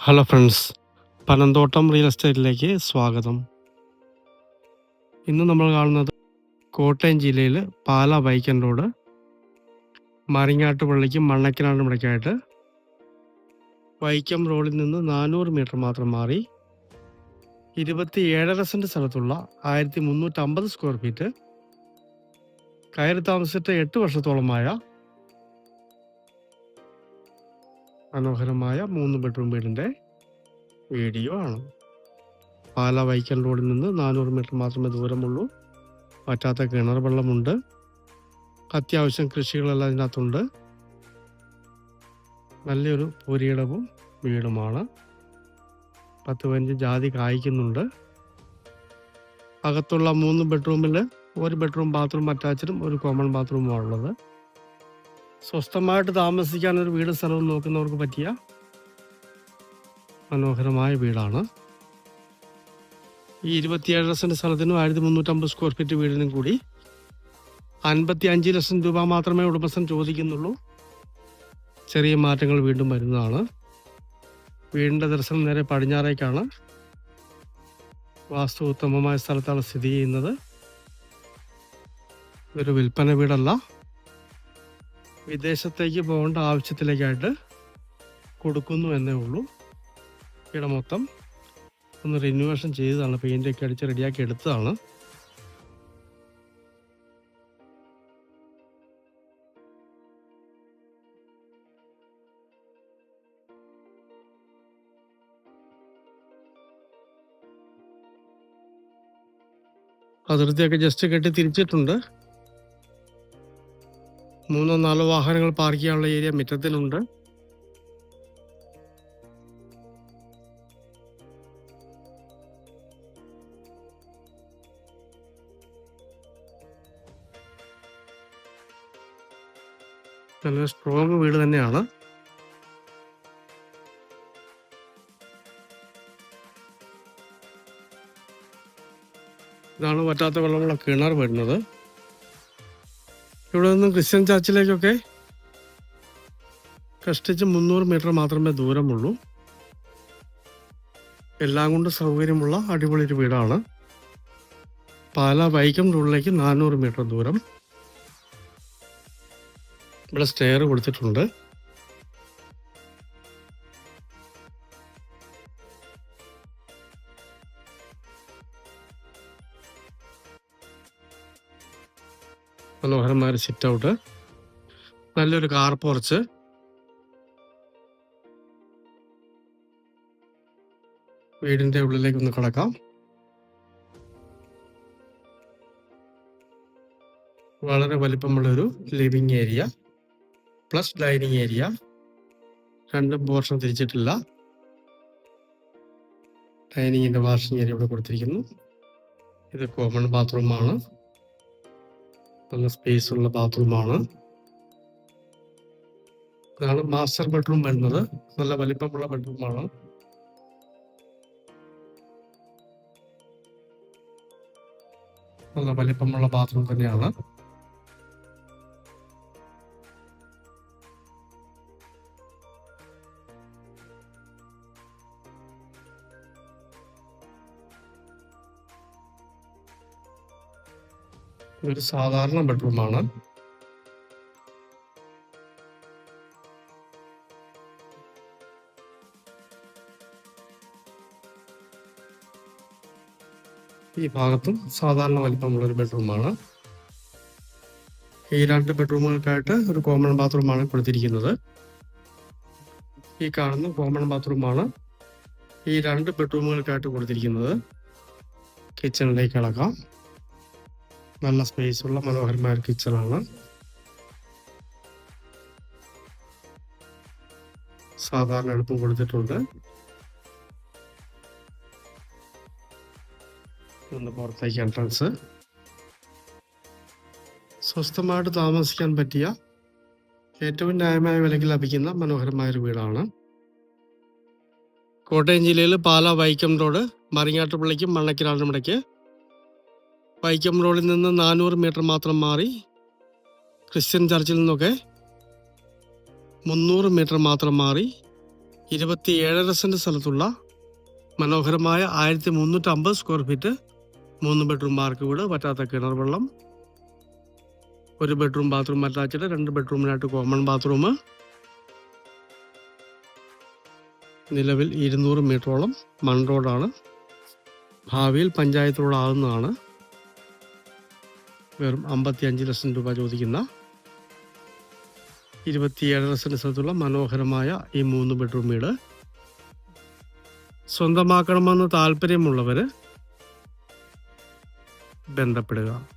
Hello friends Panamthottam real എസ്റ്റേറ്റിലേക്ക് സ്വാഗതം. ഇന്ന് നമ്മൾ കാണുന്നത് കോട്ടയം ജില്ലയിൽ പാല വൈക്കൻ റോഡ് മറിങ്ങാട്ട് പള്ളിക്കും മണ്ണക്കിനാടും ഇടയ്ക്കായിട്ട് വൈക്കം റോഡിൽ നിന്ന് നാനൂറ് മീറ്റർ മാത്രം മാറി ഇരുപത്തി ഏഴര സെന്റ് സ്ഥലത്തുള്ള ആയിരത്തി മുന്നൂറ്റമ്പത് സ്ക്വയർ ഫീറ്റ്. കയറി താമസിച്ചിട്ട് എട്ട് വർഷത്തോളമായ മനോഹരമായ മൂന്ന് ബെഡ്റൂം വീടിന്റെ വീഡിയോ ആണ്. പാല വൈക്കൽ റോഡിൽ നിന്ന് നാനൂറ് മീറ്റർ മാത്രമേ ദൂരമുള്ളൂ. പറ്റാത്ത കിണർ വെള്ളമുണ്ട്. അത്യാവശ്യം കൃഷികളെല്ലാം ഇതിനകത്തുണ്ട്. നല്ലൊരു പുരിയിടവും വീടുമാണ്. പത്ത് പതിനഞ്ച് ജാതി കായ്ക്കുന്നുണ്ട്. അകത്തുള്ള മൂന്ന് ബെഡ്റൂമിൽ ഒരു ബെഡ്റൂം ബാത്റൂം അറ്റാച്ചഡും ഒരു കോമൺ ബാത്റൂമാണുള്ളത് ഉള്ളത് സ്വസ്ഥമായിട്ട് താമസിക്കാൻ ഒരു വീട് സ്ഥലവും നോക്കുന്നവർക്ക് പറ്റിയ മനോഹരമായ വീടാണ്. ഈ ഇരുപത്തിയേഴ് സെന്റ് സ്ഥലത്തിനും ആയിരത്തി മുന്നൂറ്റമ്പത് സ്ക്വയർ ഫീറ്റ് വീടിനും കൂടി അൻപത്തി അഞ്ച് ലക്ഷം രൂപ മാത്രമേ ഉടമസ്ഥൻ ചോദിക്കുന്നുള്ളൂ. ചെറിയ മാറ്റങ്ങൾ വീണ്ടും വരുന്നതാണ്. വീടിന്റെ ദർശനം നേരെ പടിഞ്ഞാറേക്കാണ്. വാസ്തു ഉത്തമമായ സ്ഥലത്താണ് സ്ഥിതി ചെയ്യുന്നത്. ഇതൊരു വിൽപ്പന വീടല്ല. വിദേശത്തേക്ക് പോകേണ്ട ആവശ്യത്തിലേക്കായിട്ട് കൊടുക്കുന്നു എന്നേ ഉള്ളൂ. ഇവിടെ മൊത്തം ഒന്ന് റിന്യൂവേഷൻ ചെയ്തതാണ്. പെയിന്റൊക്കെ അടിച്ച് റെഡിയാക്കി എടുത്തതാണ്. അതിർത്തിയൊക്കെ ജസ്റ്റ് കെട്ടി തിരിച്ചിട്ടുണ്ട്. മൂന്നോ നാലോ വാഹനങ്ങൾ പാർക്ക് ചെയ്യാനുള്ള ഏരിയ മിറ്റത്തിലുണ്ട്. നല്ല സ്ട്രോങ് വീട് തന്നെയാണ്. ഇതാണ് വറ്റാത്ത വെള്ളമുള്ള കിണർ വരുന്നത്. ഇവിടെ നിന്നും ക്രിസ്ത്യൻ ചർച്ചിലേക്കൊക്കെ കഷ്ടിച്ച് മുന്നൂറ് മീറ്റർ മാത്രമേ ദൂരമുള്ളൂ. എല്ലാം കൊണ്ട് സൗകര്യമുള്ള അടിപൊളി ഒരു വീടാണ്. പാല വൈക്കം റോഡിലേക്ക് നാനൂറ് മീറ്റർ ദൂരം. ഇവിടെ സ്റ്റെയർ കൊടുത്തിട്ടുണ്ട്. മനോഹരമായ സിറ്റ് ഔട്ട് നല്ലൊരു കാർ പോർച്ച് വീടിന്റെ ഉള്ളിലേക്ക് ഒന്ന് കിടക്കാം. വളരെ വലിപ്പമുള്ള ഒരു living area plus dining area രണ്ടും പോർഷൻ തിരിച്ചിട്ടില്ല. ഡൈനിങ്ങിന്റെ വാഷിംഗ് ഏരിയ ഇവിടെ കൊടുത്തിരിക്കുന്നു. ഇത് കോമൺ ബാത്റൂമാണ് നല്ല സ്പേസ് ഉള്ള ബാത്റൂമാണ് ഇതാണ് മാസ്റ്റർ ബെഡ്റൂം വരുന്നത്. നല്ല വലിപ്പമുള്ള ബെഡ്റൂമാണ് നല്ല വലിപ്പമുള്ള ബാത്റൂം തന്നെയാണ്. ഒരു സാധാരണ ബെഡ്റൂമാണ് ഈ ഭാഗത്തും സാധാരണ വലിപ്പമുള്ള ഒരു ബെഡ്റൂമാണ് ഈ രണ്ട് ബെഡ്റൂമുകൾക്കായിട്ട് ഒരു കോമൺ ബാത്റൂമാണ് കൊടുത്തിരിക്കുന്നത്. ഈ കാണുന്ന കോമൺ ബാത്റൂമാണ് ഈ രണ്ട് ബെഡ്റൂമുകൾക്കായിട്ട് കൊടുത്തിരിക്കുന്നത്. കിച്ചണിലേക്ക് ഇളക്കാം. നല്ല സ്പേസ് ഉള്ള മനോഹരമായ കിച്ചണാണ്. സാധാരണ അടുപ്പും കൊടുത്തിട്ടുണ്ട്. ഒന്ന് പുറത്തേക്ക് എൻട്രൻസ് സ്വസ്ഥമായിട്ട് താമസിക്കാൻ പറ്റിയ ഏറ്റവും ന്യായമായ വിലയ്ക്ക് ലഭിക്കുന്ന മനോഹരമായ ഒരു വീടാണ്. കോട്ടയം ജില്ലയിൽ പാല വൈക്കം റോഡ് മറിങ്ങാട്ടുപള്ളിക്കും മണ്ണക്കിലാണ് ഇടയ്ക്ക് വൈക്കം റോഡിൽ നിന്ന് നാനൂറ് മീറ്റർ മാത്രം മാറി ക്രിസ്ത്യൻ ചർച്ചിൽ നിന്നൊക്കെ മുന്നൂറ് മീറ്റർ മാത്രം മാറി ഇരുപത്തി ഏഴര സെന്റ് സ്ഥലത്തുള്ള മനോഹരമായ ആയിരത്തി മുന്നൂറ്റി അമ്പത് സ്ക്വയർ ഫീറ്റ് മൂന്ന് ബെഡ്റൂം മാർക്ക് വീട് പറ്റാത്ത കിണർ വെള്ളം ഒരു ബെഡ്റൂം ബാത്റൂം അറ്റാച്ച്ഡ് രണ്ട് ബെഡ്റൂമിനായിട്ട് കോമൺ ബാത്റൂം. നിലവിൽ ഇരുന്നൂറ് മീറ്ററോളം മൺ റോഡാണ്. ഭാവിയിൽ പഞ്ചായത്ത് റോഡാകുന്നതാണ് വെറും അമ്പത്തി അഞ്ച് ലക്ഷം രൂപ ചോദിക്കുന്ന ഇരുപത്തിയേഴ് ലക്ഷം സ്ഥലത്തുള്ള മനോഹരമായ ഈ മൂന്ന് ബെഡ്റൂം വീട്. സ്വന്തമാക്കണമെന്ന് താല്പര്യമുള്ളവര് ബന്ധപ്പെടുക.